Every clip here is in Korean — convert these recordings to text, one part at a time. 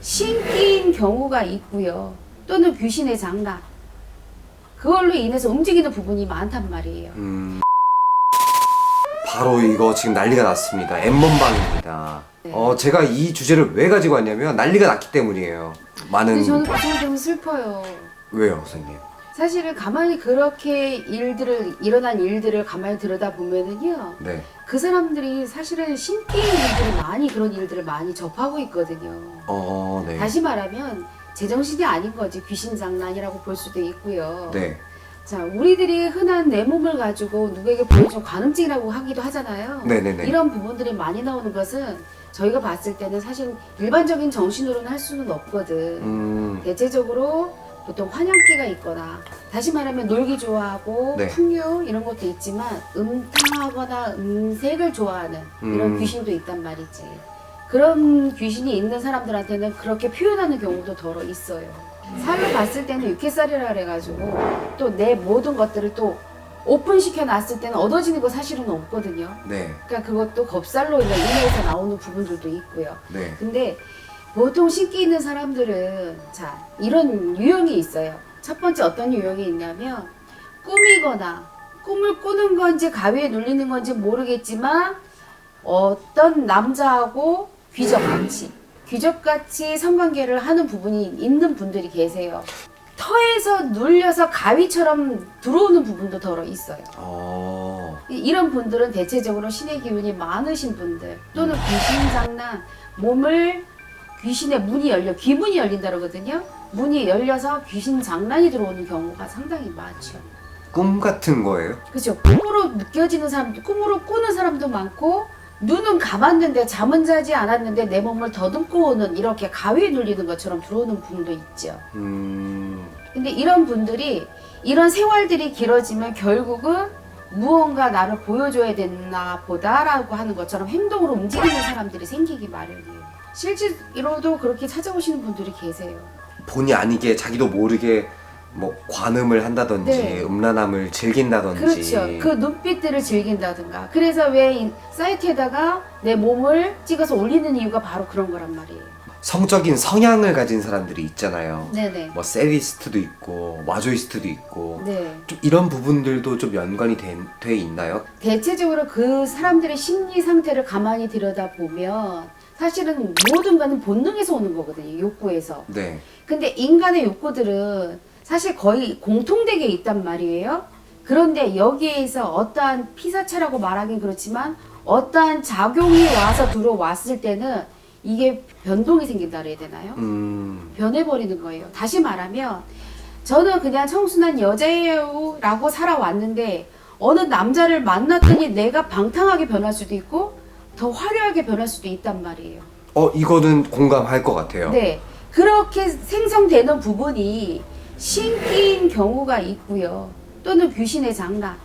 신기인 경우가 있고요. 또는 귀신의 장난. 그걸로 인해서 움직이는 부분이 많단 말이에요. 음, 바로 이거 지금 난리가 났습니다. 엠번방입니다. 네. 어, 제가 이 주제를 왜 가지고 왔냐면 난리가 났기 때문이에요. 많은 근데 저는 그게 좀 슬퍼요. 왜요, 선생님? 사실은 가만히 그렇게 일들을 일어난 일들을 가만히 들여다 보면은요. 네. 그 사람들이 사실은 신기인 일들을 많이 그런 일들을 많이 접하고 있거든요. 어, 네. 다시 말하면 제정신이 아닌 거지 귀신 장난이라고 볼 수도 있고요. 네. 자, 우리들이 흔한 내 몸을 가지고 누구에게 보여준 관음증이라고 하기도 하잖아요. 네네네. 이런 부분들이 많이 나오는 것은 저희가 봤을 때는 사실 일반적인 정신으로는 할 수는 없거든. 음, 대체적으로 보통 환향기가 있거나 다시 말하면 놀기 좋아하고 네. 풍류 이런 것도 있지만 음탕하거나 음색을 좋아하는 이런 음. 귀신도 있단 말이지. 그런 귀신이 있는 사람들한테는 그렇게 표현하는 경우도 더러 있어요. 살로 봤을 때는 육회살이라 그래가지고 또 내 모든 것들을 또 오픈시켜 놨을 때는 얻어지는 거 사실은 없거든요. 네. 그러니까 그것도 겁살로 인해서 나오는 부분들도 있고요. 네. 근데 보통 신기 있는 사람들은 자 이런 유형이 있어요. 첫 번째 어떤 유형이 있냐면 꿈이거나 꿈을 꾸는 건지 가위에 눌리는 건지 모르겠지만 어떤 남자하고 귀족같이 귀족같이 성관계를 하는 부분이 있는 분들이 계세요. 터에서 눌려서 가위처럼 들어오는 부분도 더러 있어요. 어, 이- 이런 분들은 대체적으로 신의 기운이 많으신 분들 또는 귀신 장난 몸을 귀신의 문이 열려 귀문이 열린다 그러거든요. 문이 열려서 귀신 장난이 들어오는 경우가 상당히 많죠. 꿈 같은 거예요? 그렇죠? 꿈으로 느껴지는 사람도 꿈으로 꾸는 사람도 많고 눈은 감았는데 잠은 자지 않았는데 내 몸을 더듬고 오는 이렇게 가위에 눌리는 것처럼 들어오는 분도 있죠. 음, 근데 이런 분들이 이런 생활들이 길어지면 결국은 무언가 나를 보여줘야 되나 보다라고 하는 것처럼 행동으로 움직이는 사람들이 생기기 마련이에요. 실제로도 그렇게 찾아오시는 분들이 계세요. 본의 아니게 자기도 모르게 뭐 관음을 한다든지 네. 음란함을 즐긴다든지 그렇죠. 그 눈빛들을 즐긴다든가. 그래서 왜이 사이트에다가 내 몸을 찍어서 올리는 이유가 바로 그런 거란 말이에요. 성적인 성향을 가진 사람들이 있잖아요. 네네. 뭐 세디스트도 있고 마조이스트도 있고 네. 좀 이런 부분들도 좀 연관이 돼, 돼 있나요? 대체적으로 그 사람들의 심리 상태를 가만히 들여다 보면 사실은 모든 거는 본능에서 오는 거거든요. 욕구에서. 네. 근데 인간의 욕구들은 사실 거의 공통되게 있단 말이에요. 그런데 여기에서 어떠한 피사체라고 말하긴 그렇지만 어떠한 작용이 와서 들어왔을 때는 이게 변동이 생긴다 그래야 되나요? 음, 변해버리는 거예요. 다시 말하면 저는 그냥 청순한 여자예요 라고 살아왔는데 어느 남자를 만났더니 내가 방탕하게 변할 수도 있고 더 화려하게 변할 수도 있단 말이에요. 어 이거는 공감할 것 같아요. 네. 그렇게 생성되는 부분이 신기인 경우가 있고요. 또는 귀신의 장난.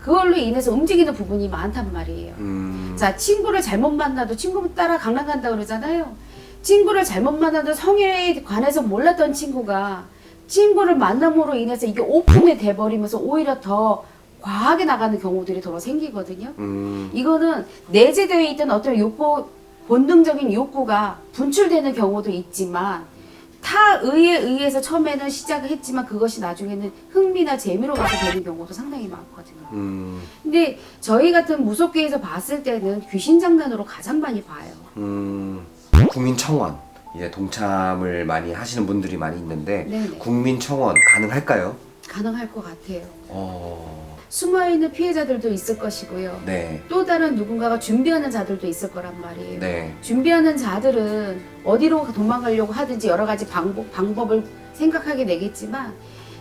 그걸로 인해서 움직이는 부분이 많단 말이에요. 음, 자, 친구를 잘못 만나도 친구 따라 강남 간다 그러잖아요. 친구를 잘못 만나도 성에 관해서 몰랐던 친구가 친구를 만남으로 인해서 이게 오픈이 돼버리면서 오히려 더 과하게 나가는 경우들이 더 생기거든요. 음, 이거는 내재되어 있던 어떤 욕구, 본능적인 욕구가 분출되는 경우도 있지만 타의에 의해서 처음에는 시작을 했지만 그것이 나중에는 흥미나 재미로 가서 되는 경우도 상당히 많거든요. 음, 근데 저희 같은 무속계에서 봤을 때는 귀신 장난으로 가장 많이 봐요. 음, 국민청원 이제 동참을 많이 하시는 분들이 많이 있는데 네네. 국민청원 가능할까요? 가능할 것 같아요. 어, 숨어있는 피해자들도 있을 것이고요. 네, 또 다른 누군가가 준비하는 자들도 있을 거란 말이에요. 네, 준비하는 자들은 어디로 도망가려고 하든지 여러 가지 방법, 방법을 생각하게 되겠지만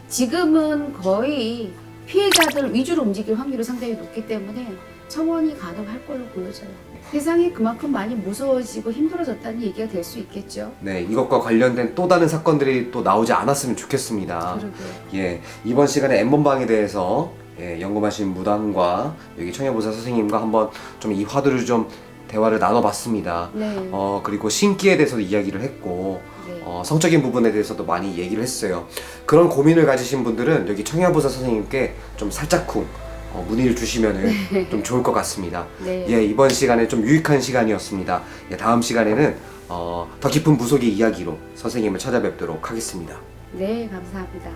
지금은 거의 피해자들 위주로 움직일 확률이 상당히 높기 때문에 청원이 가능할 걸로 보여져요. 세상이 그만큼 많이 무서워지고 힘들어졌다는 얘기가 될 수 있겠죠. 네 이것과 관련된 또 다른 사건들이 또 나오지 않았으면 좋겠습니다. 그러게요. 예, 이번 시간에 엠번방에 대해서 예, 연구하신 무당과 여기 청해보사 선생님과 한번 좀 이 화두를 좀 대화를 나눠봤습니다. 네. 어, 그리고 신기에 대해서도 이야기를 했고, 네. 어, 성적인 부분에 대해서도 많이 얘기를 했어요. 그런 고민을 가지신 분들은 여기 청해보사 선생님께 좀 살짝쿵 어, 문의를 주시면은 좀 좋을 것 같습니다. 네. 예, 이번 시간에 좀 유익한 시간이었습니다. 예, 다음 시간에는 어, 더 깊은 무속의 이야기로 선생님을 찾아뵙도록 하겠습니다. 네, 감사합니다.